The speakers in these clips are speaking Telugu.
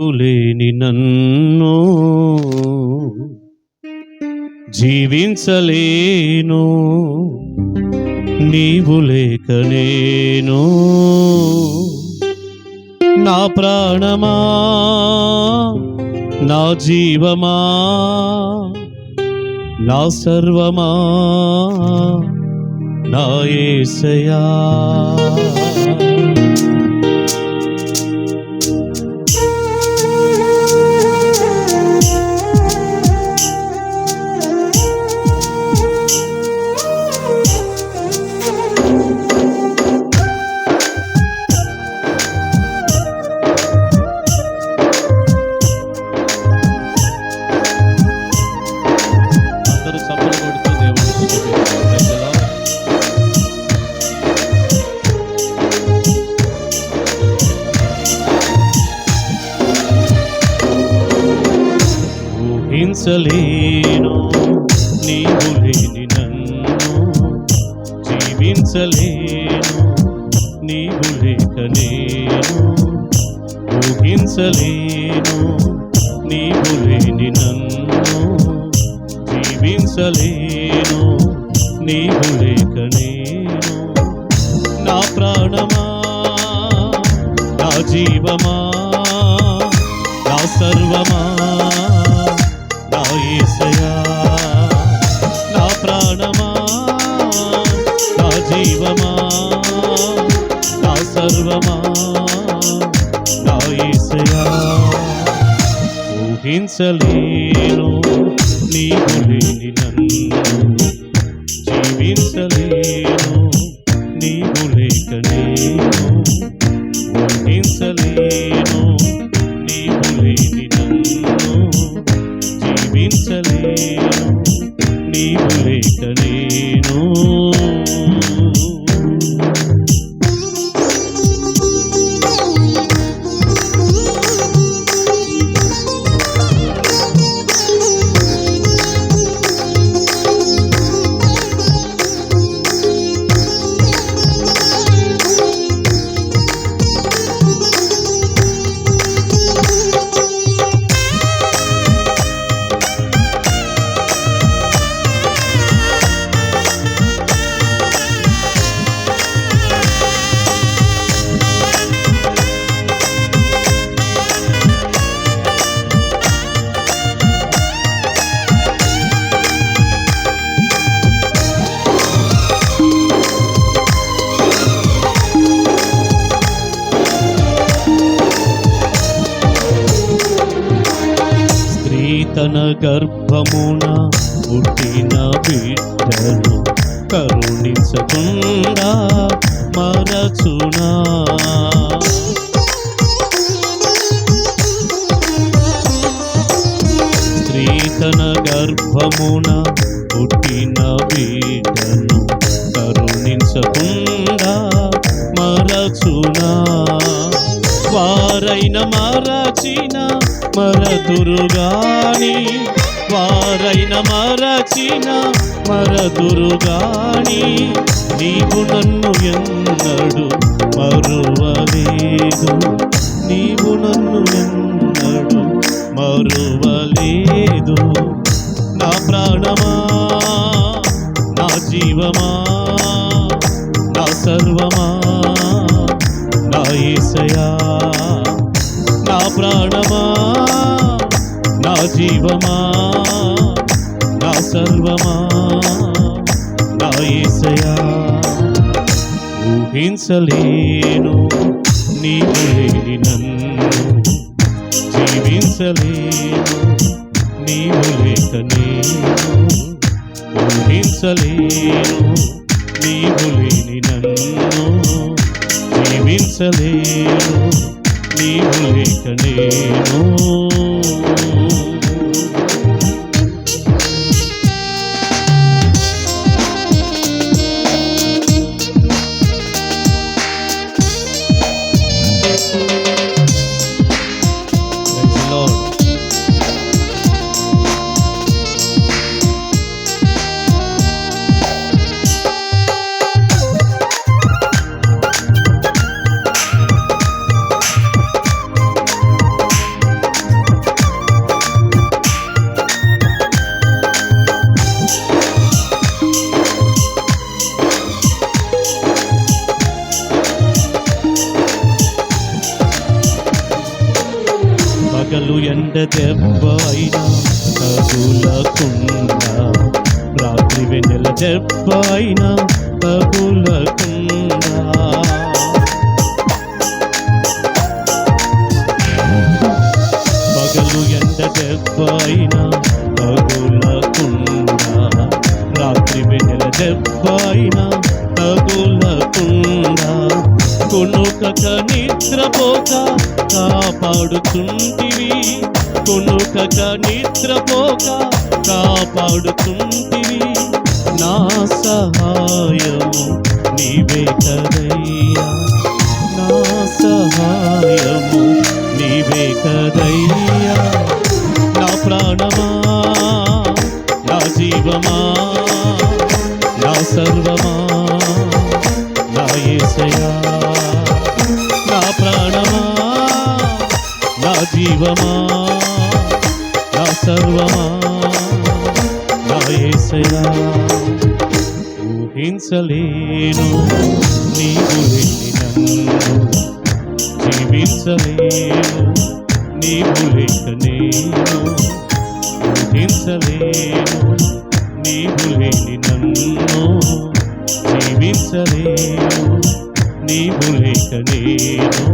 లేని నన్ను జీవించలేను నీవు లేక నేను. నా ప్రాణమా నా జీవమా నా సర్వమా నా ఏసయా. జీవించలేను నీవు లేని నన్ను జీవించలేను నీవు లేక నేను ఊహించలేను నీవు లేని నన్ను జీవించలేను నీవు లేక నేను నా ప్రాణమా నా జీవమా నా సర్వమా? నా నా ప్రాణమా నా జీవమా నా సర్వమా నా యేసయా ఊహించలేను నీవు లేని తన గర్భమున పుట్టిన బిడ్డను కరుణించకుండా మరచునా స్త్రీ తన గర్భమున పుట్టిన బిడ్డను కరుణించకుండా మరచునా వారైన మరచినా మరదురుగాని వారైన మరచిన మరదురుగాని నీవు నన్ను ఎన్నడు మరువలేదు. నీవు నన్ను ఎన్నడు మరువలేదు. నా ప్రాణమా నా జీవమా నా సర్వమా నా ఈసయా నా ప్రాణమా. జీవమా? నా సర్వమా? నా ఏసయా? ఊహించలేను నీవు లేని నన్ను. జీవించలేను నీవు లేక నేను. ఊహించలేను నీవు లేని నన్ను. జీవించలేను నీవు లేక నేను. పగలు ఎండ దెబ్బ అయినా తగులకుండా రాత్రి వెన్నెల దెబ్బ అయినా తగులకుండా పగలు ఎండ దెబ్బ అయినా తగులకుండా రాత్రి వెన్నెల దెబ్బ అయినా తగులకుండా కొనుకక నిద్రపోక కాపాడుతుంటివి. కొనుకక నిద్రపోక కాపాడుతుంటివి. నా సహాయము నీవే కదయ్యా. నా సహాయము నీవే కదయ్యా. నా ప్రాణమా నా జీవమా నా సర్వమా జీవమా నా సర్వమా? నా యేసయా ఊహించలేను నీవు వెళ్ళి నన్ను జీవించలేను నీవు లేక నేను ఊహించలేను నీవు లేని నన్ను జీవించలేను నీవు లేక నేను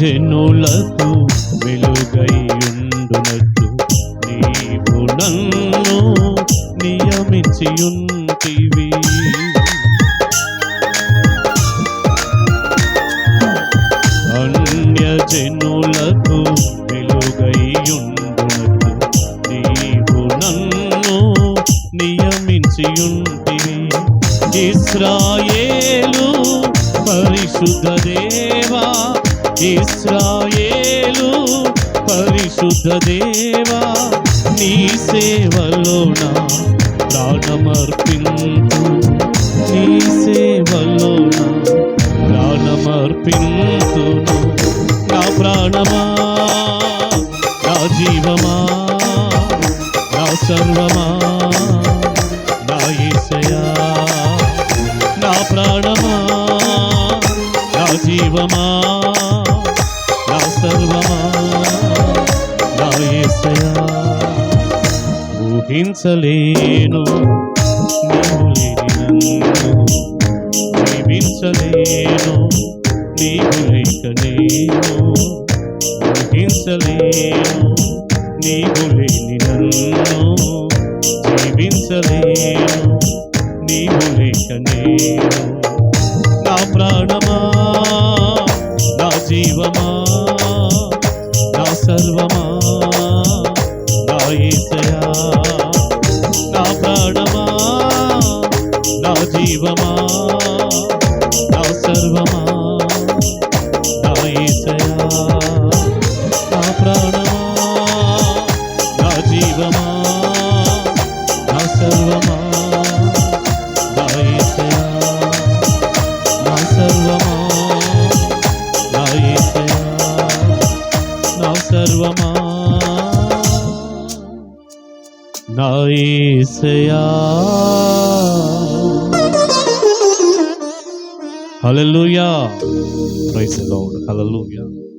జనులకు వెలుగై ఉండునట్టు నీవు నన్ను నియమించియుంటివి. అన్య జనులకు వెలుగైయుండునట్టు నీవు నన్ను నియమించియుంటివి. ఇస్రాయేలు పరిశుద్ధ దేవా ఇస్రాయేలు పరిశుద్ధ దేవా నీ సేవలో నా ప్రాణమర్పించు నీ సేవలో నా ప్రాణమర్పింతును నా ప్రాణమ యేసయా ఊహించలేను నీవు లేని జీవించలేను నీవు లేక నేను ఊహించలేను నీవు లేని నన్ను జీవించలేను నీవు లేక నేను నా ప్రాణమా నా జీవమా నా సర్వమా జీవమా? నా సర్వమా? నా యేసయా నా ప్రాణమా? నా జీవమా? నా సర్వమా? నా యేసయా నా సర్వమా? నా యేసయా నా సర్వమా? నా యేసయా Hallelujah. Praise the Lord. Hallelujah.